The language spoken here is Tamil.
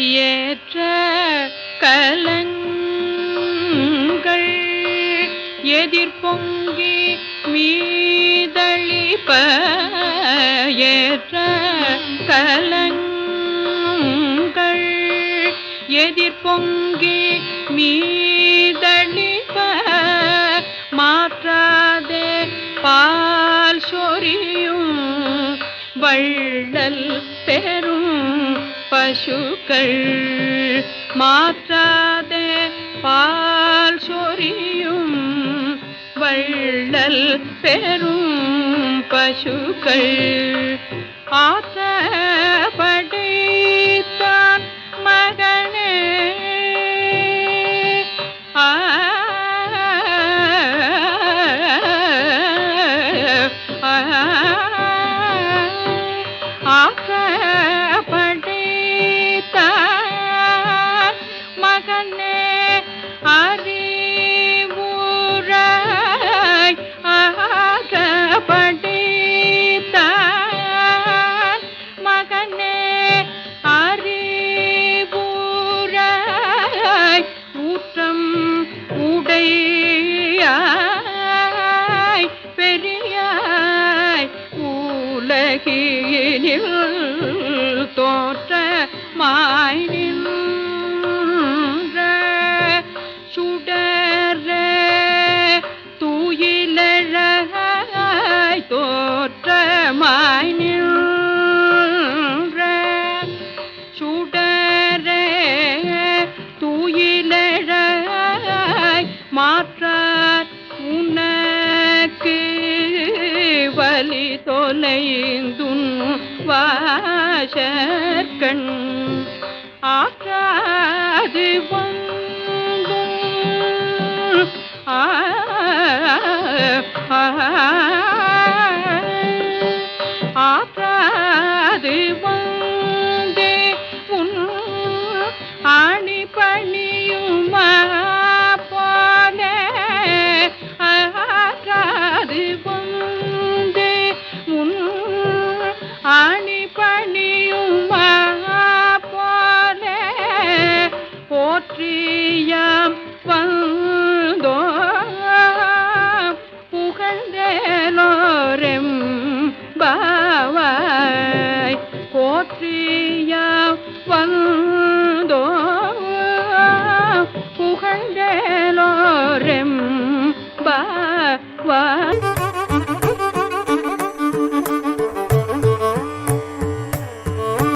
ஏற்ற கலங்கள் எதிர்பொங்கி மீதளிப்ப ஏற்ற கலங்கள் எதிர்பொங்கி மீதளிப்ப மாற்றாதே பால் சொரியும் வள்ளல் பெற பசுக்கள் மாற்றாதே பால் சொரியும் வள்ளல் பெரும் பசுக்கள். ஆத்த உலகினில் தோற்ற மாயினில் தொலைந்துன் வாசற்கண். ஆற்றாது வந்தும் ஆ போற்றிய வந்தோ புகழ்ந்தேலோரெம் பா